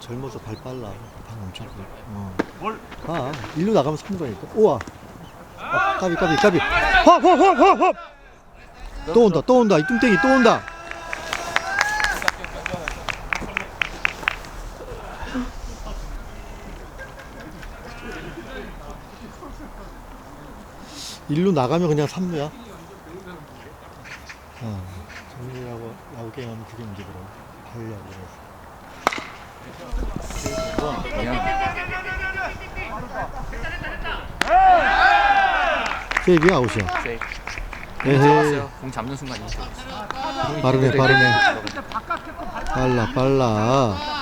젊어서 발 빨라. 발 엄청 빨라. 어. 뭘? 가. 일로 나가면 3루니까. 우와. 아, 까비, 까비, 까비. 헉, 헉, 헉, 헉, 헉. 또 온다, 또 온다. 이 뚱땡이 또 온다. 일로 나가면 그냥 3루야. 어. 정리하고 야구 게임하면 그게 문제더라고. 발야구라서. 세이브야 아웃이야. 세이브. 에헤이. 잡았어요. 공 잡는 순간 인식. 빠르네 빠르네. 빨라 빨라.